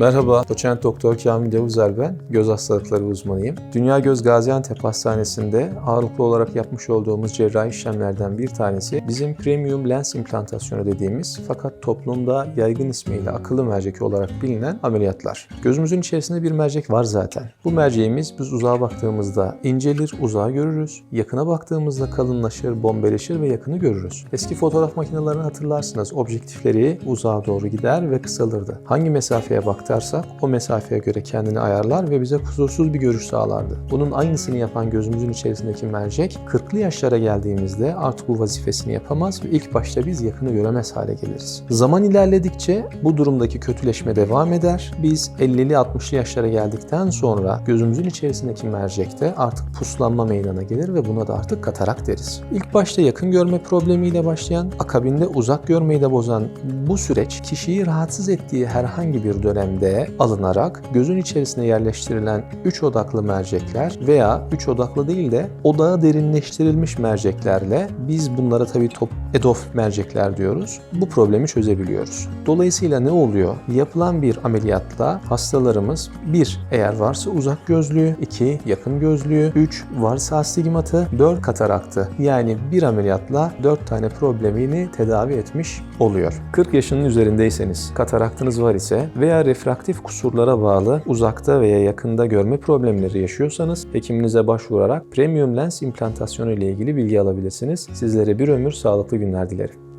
Merhaba, doçent doktor Kamil Yavuzer ben, göz hastalıkları uzmanıyım. Dünya Göz Gaziantep Hastanesi'nde ağırlıklı olarak yapmış olduğumuz cerrahi işlemlerden bir tanesi bizim premium lens implantasyonu dediğimiz fakat toplumda yaygın ismiyle akıllı mercek olarak bilinen ameliyatlar. Gözümüzün içerisinde bir mercek var zaten. Bu merceğimiz biz uzağa baktığımızda incelir, uzağı görürüz. Yakına baktığımızda kalınlaşır, bombeleşir ve yakını görürüz. Eski fotoğraf makinelerini hatırlarsınız. Objektifleri uzağa doğru gider ve kısalırdı. Hangi mesafeye baktarsak o mesafeye göre kendini ayarlar ve bize kusursuz bir görüş sağlardı. Bunun aynısını yapan gözümüzün içerisindeki mercek 40'lı yaşlara geldiğimizde artık bu vazifesini yapamaz ve ilk başta biz yakını göremez hale geliriz. Zaman ilerledikçe bu durumdaki kötüleşme devam eder. Biz 50'li 60'lı yaşlara geldikten sonra gözümüzün içerisindeki mercekte artık puslanma meydana gelir ve buna da artık katarak deriz. İlk başta yakın görme problemiyle başlayan, akabinde uzak görmeyi de bozan bu süreç kişiyi rahatsız ettiği herhangi bir dönemde alınarak gözün içerisine yerleştirilen 3 odaklı mercekler veya 3 odaklı değil de odağı derinleştirilmiş merceklerle biz bunlara tabii top EDOF mercekler diyoruz. Bu problemi çözebiliyoruz. Dolayısıyla ne oluyor? Yapılan bir ameliyatla hastalarımız 1. Eğer varsa uzak gözlüğü, 2. yakın gözlüğü, 3. varsa astigmatı, 4. kataraktı. Yani bir ameliyatla 4 tane problemini tedavi etmiş oluyor. 40 yaşının üzerindeyseniz, kataraktınız var ise veya refraktif kusurlara bağlı uzakta veya yakında görme problemleri yaşıyorsanız hekiminize başvurarak premium lens implantasyonu ile ilgili bilgi alabilirsiniz. Sizlere bir ömür sağlıklı günler dilerim.